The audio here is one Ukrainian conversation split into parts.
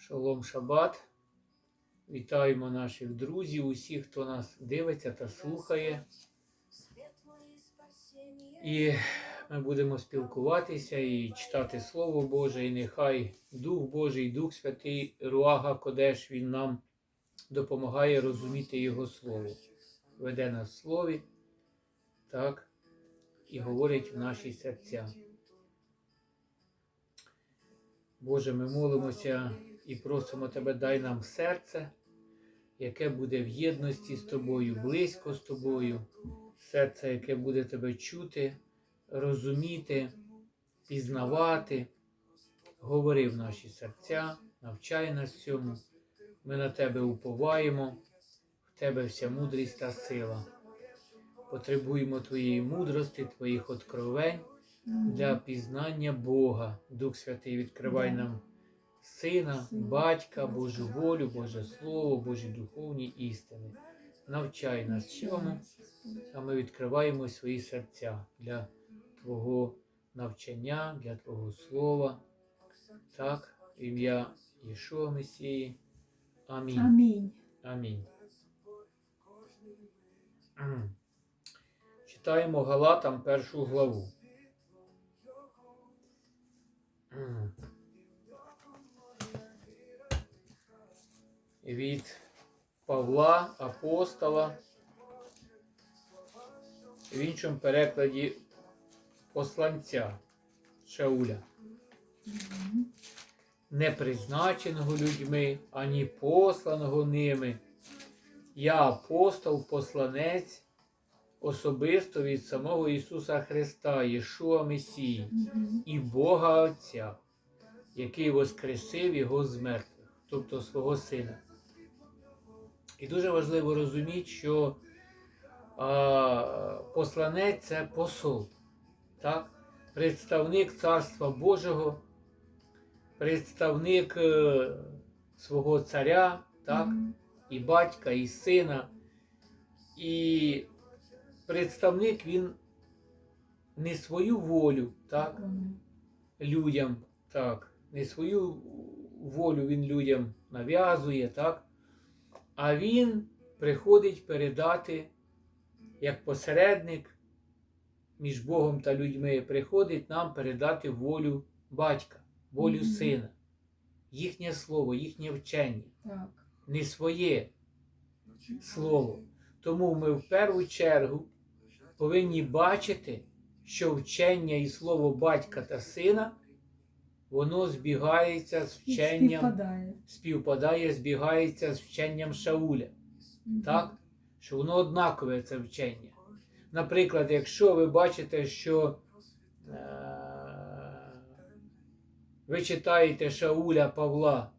Шалом Шабат. Вітаємо наших друзів, усіх, хто нас дивиться та слухає. І ми будемо спілкуватися і читати Слово Боже, і нехай Дух Божий, Дух Святий Руага Кодеш, Він нам допомагає розуміти Його Слово. Веде нас в Слові, так, і говорить в наші серця. Боже, ми молимося і просимо Тебе, дай нам серце, яке буде в єдності з Тобою, близько з Тобою, серце, яке буде Тебе чути, розуміти, пізнавати. Говори в наші серця, навчай нас цьому. Ми на Тебе уповаємо, в Тебе вся мудрість та сила. Потребуємо Твоєї мудрости, Твоїх откровень для пізнання Бога. Дух Святий, відкривай нам Сина, Батька, Батька, Божу волю, Боже Слово, Божі духовні істини. Навчай нас цьому, а ми відкриваємо свої серця для Твого навчання, для Твого Слова. Так, ім'я Єшуа Месії. Амінь. Амінь. Амінь. Читаємо Галатам першу главу. Від Павла Апостола. В іншому перекладі посланця Шауля не призначеного людьми, ані посланого ними. Я апостол, посланець, особисто від самого Ісуса Христа, Єшуа Месії і Бога Отця, який воскресив Його з мертвих, тобто свого Сина. І дуже важливо розуміти, що а, посланець це посол, так? представник Царства Божого, представник е, свого царя, так? Мгм. і батька, і сина. І представник він не свою волю, так? Мгм. людям, так, не свою волю він людям нав'язує, так? А він приходить передати як посередник між Богом та людьми, приходить нам передати волю батька, волю Мгм. сина, їхнє слово, їхнє вчення, Так. не своє слово. Тому ми в першу чергу повинні бачити, що вчення і слово батька та сина, воно збігається з вченням, Співпадає. співпадає, збігається з вченням Шауля. Так? Що воно однакове це вчення. Наприклад, якщо ви бачите, що е- ви читаєте Шауля Павла,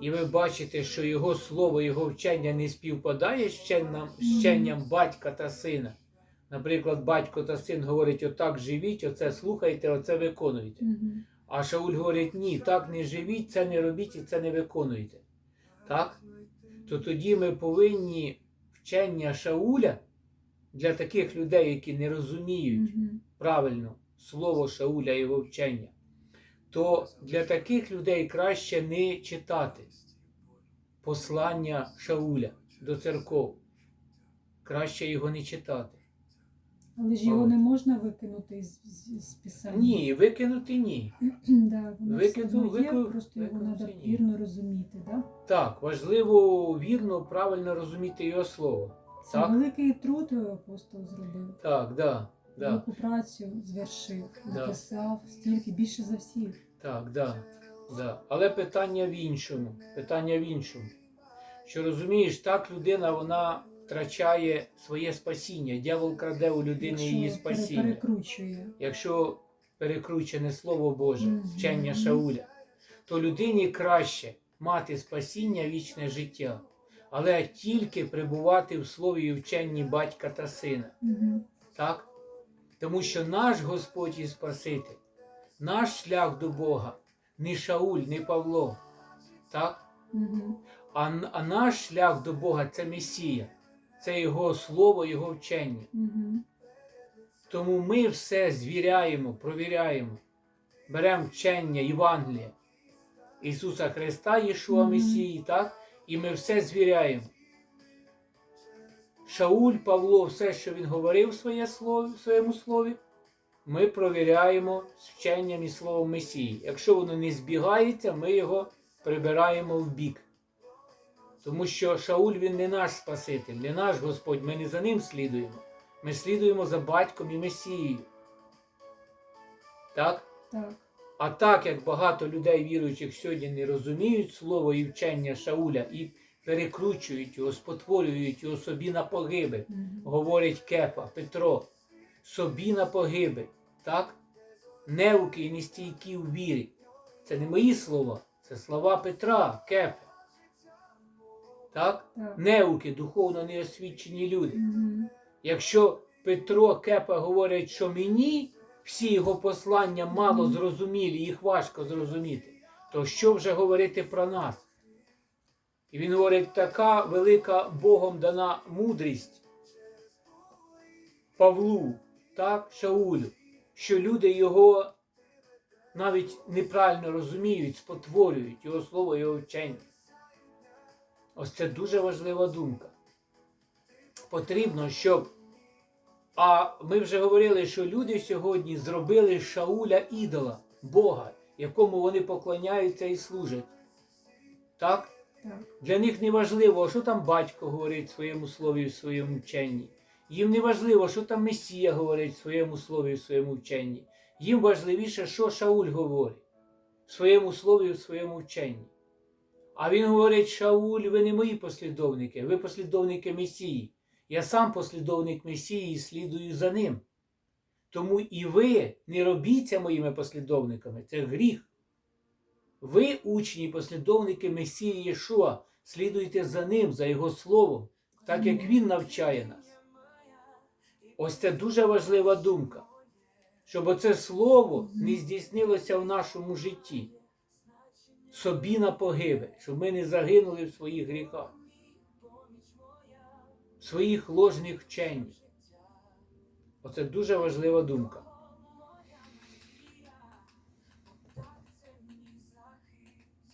і ви бачите, що його слово, його вчення не співпадає з вченням, з вченням батька та сина. Наприклад, батько та син говорять, отак живіть, оце слухайте, оце виконуйте. А Шауль говорить, ні, так не живіть, це не робіть і це не виконуйте. Так? То тоді ми повинні вчення Шауля для таких людей, які не розуміють правильно слово Шауля і його вчення, то для таких людей краще не читати послання Шауля до церков. Краще його не читати. Але ж його не можна викинути з, з, з писання. Ні, викинути ні. да, воно Викину- все одно є, викину- просто його треба ні. вірно розуміти. Да? Так, важливо вірно, правильно розуміти його слово. Це Так. великий труд апостол зробив. Так, да, да, Велику працю звершив, Да. написав стільки більше за всіх. так, да, да. Але питання в іншому. Питання в іншому. Що розумієш, так людина вона втрачає своє спасіння. Дявол краде у людини її спасіння. перекручує. Якщо перекручене слово Боже, вчення Шауля, то людині краще мати спасіння вічне життя, але тільки перебувати в слові і вченні батька та сина. Так? Тому що наш Господь і Спаситель, наш шлях до Бога, не Шауль, не Павло. Так? А, а наш шлях до Бога це Месія, це Його слово, Його вчення. Мгм. Тому ми все звіряємо, провіряємо, беремо вчення Євангелія, Ісуса Христа, Єшуа. Месії, так? І ми все звіряємо. Шауль Павло, все, що він говорив в, своє слові, в своєму слові, ми провіряємо з вченням і словом Месії. Якщо воно не збігається, ми його прибираємо в бік. Тому що Шауль він не наш Спаситель, не наш Господь, ми не за ним слідуємо. Ми слідуємо за батьком і Месією. Так? Так. А так як багато людей віруючих сьогодні не розуміють слово і вчення Шауля і перекручують його, спотворюють його собі на погиби, Мгм. говорить Кепа, Петро, собі на погиби, так? Неуки і нестійкі у вірі. Це не мої слова, це слова Петра, Кепа. Так? Так. Неуки, духовно неосвічені люди. Мгм. Якщо Петро Кепа говорять, що мені всі його послання мало зрозумілі, їх важко зрозуміти, то що вже говорити про нас? І він говорить, така велика Богом дана мудрість Павлу, так, Шаулю, що люди його навіть неправильно розуміють, спотворюють його слово, його вчення. Ось це дуже важлива думка. Потрібно, щоб. А ми вже говорили, що люди сьогодні зробили Шауля ідола, Бога, якому вони поклоняються і служать. Так? Так. Для них не важливо, що там батько говорить в своєму слові, в своєму вченні. Їм не важливо, що там Месія говорить в своєму слові, в своєму вченні. Їм важливіше, що Шауль говорить в своєму слові, в своєму вченні. А він говорить, Шауль, ви не мої послідовники, ви послідовники Месії. Я сам послідовник Месії і слідую за ним. Тому і ви не робіться моїми послідовниками, це гріх. Ви, учні, послідовники Месії Єшуа, слідуйте за ним, за Його словом, так як Він навчає нас. Ось це дуже важлива думка, щоб оце слово не здійснилося в нашому житті. Собі на погибель, щоб ми не загинули в своїх гріхах, в своїх ложних вченнях. Оце дуже важлива думка.